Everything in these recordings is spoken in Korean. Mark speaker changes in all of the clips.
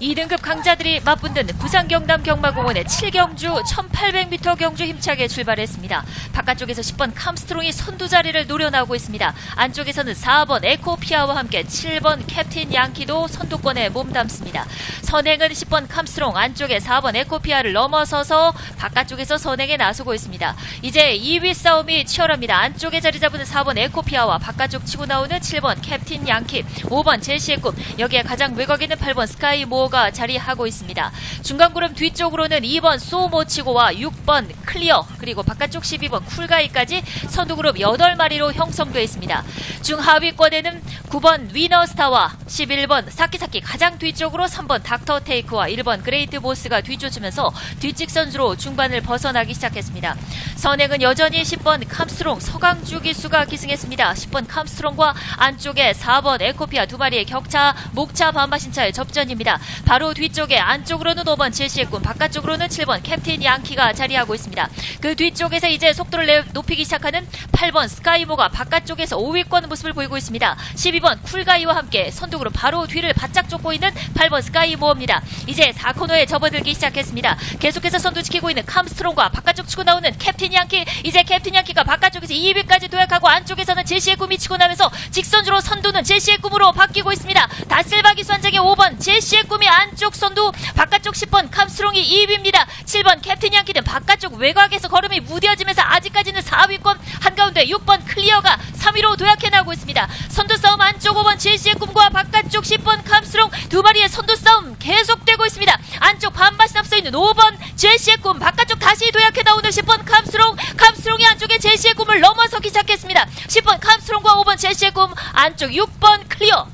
Speaker 1: 2등급 강자들이 맞붙는 부산 경남 경마공원의 7경주 1800m 경주 힘차게 출발했습니다. 바깥쪽에서 10번 캄스트롱이 선두 자리를 노려나오고 있습니다. 안쪽에서는 4번 에코피아와 함께 7번 캡틴 양키도 선두권에 몸담습니다. 선행은 10번 캄스트롱 안쪽에 4번 에코피아를 넘어서서 바깥쪽에서 선행에 나서고 있습니다. 이제 2위 싸움이 치열합니다. 안쪽에 자리 잡은 4번 에코피아와 바깥쪽 치고 나오는 7번 캡틴 양키, 5번 제시의 꿈, 여기에 가장 외곽에 있는 8번 스카이 모 어가 자리하고 있습니다. 중간 구름 뒤쪽으로는 2번 소모치고와 6번 클리어, 그리고 바깥쪽 12번 쿨가이까지 선두 그룹 8마리로 형성되어 있습니다. 중하위권에는 9번 위너스타와 11번 사키사키 가장 뒤쪽으로 3번 닥터 테이크와 1번 그레이트 보스가 뒤쫓으면서 뒷직 선수로 중반을 벗어나기 시작했습니다. 선행은 여전히 10번 캄스트롱 서강주 기수가 기승했습니다. 10번 캄스트롱과 안쪽에 4번 에코피아 두 마리의 격차 목차 반바신차의 접전입니다. 바로 뒤쪽에 안쪽으로는 5번 제시의 꿈 바깥쪽으로는 7번 캡틴 양키가 자리하고 있습니다. 그 뒤쪽에서 이제 속도를 내- 높이기 시작하는 8번 스카이모가 바깥쪽에서 5위권 모습을 보이고 있습니다. 12번 쿨가이와 함께 선두그룹 바로 뒤를 바짝 쫓고 있는 8번 스카이모입니다. 이제 4코너에 접어들기 시작했습니다. 계속해서 선두 지키고 있는 캄스트롱과 바깥쪽 치고 나오는 캡틴 양키 이제 캡틴 양키가 바깥쪽에서 2위까지 도약하고 안쪽에서는 제시의 꿈이 치고 나면서 직선주로 선두는 제시의 꿈으로 바뀌고 있습니다. 다슬바 기수 한장의 5번 제시의 꿈이 안쪽 선두 바깥쪽 10번 캄스트롱이 2위입니다. 7번 캡틴 양키는 바깥쪽 외곽에서 걸음이 무뎌지면서 아직까지는 4위권 한가운데 6번 클리어가 3위로 도약해 나오고 있습니다. 선두 싸움 안쪽 5번 제시의 꿈과 바깥쪽 10번 캄스트롱 두 마리의 선두 싸움 계속되고 있습니다. 안쪽 반바시 앞서 있는 5번 제시의 꿈 바깥쪽 다시 도약해 나오는 10번 캄스트롱 캄스트롱이 안쪽에 제시의 꿈을 넘어서기 시작했습니다. 10번 캄스트롱과 5번 제시의 꿈 안쪽 6번 클리어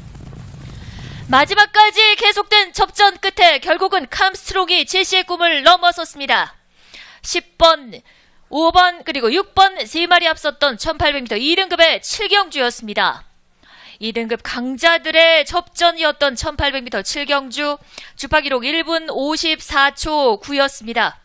Speaker 1: 마지막까지 계속된 접전 끝에 결국은 캄스트롱이 제시의 꿈을 넘어섰습니다. 10번, 5번, 그리고 6번 세 마리 앞섰던 1800m 2등급의 7경주였습니다. 2등급 강자들의 접전이었던 1800m 7경주 주파 기록 1분 54초 9였습니다.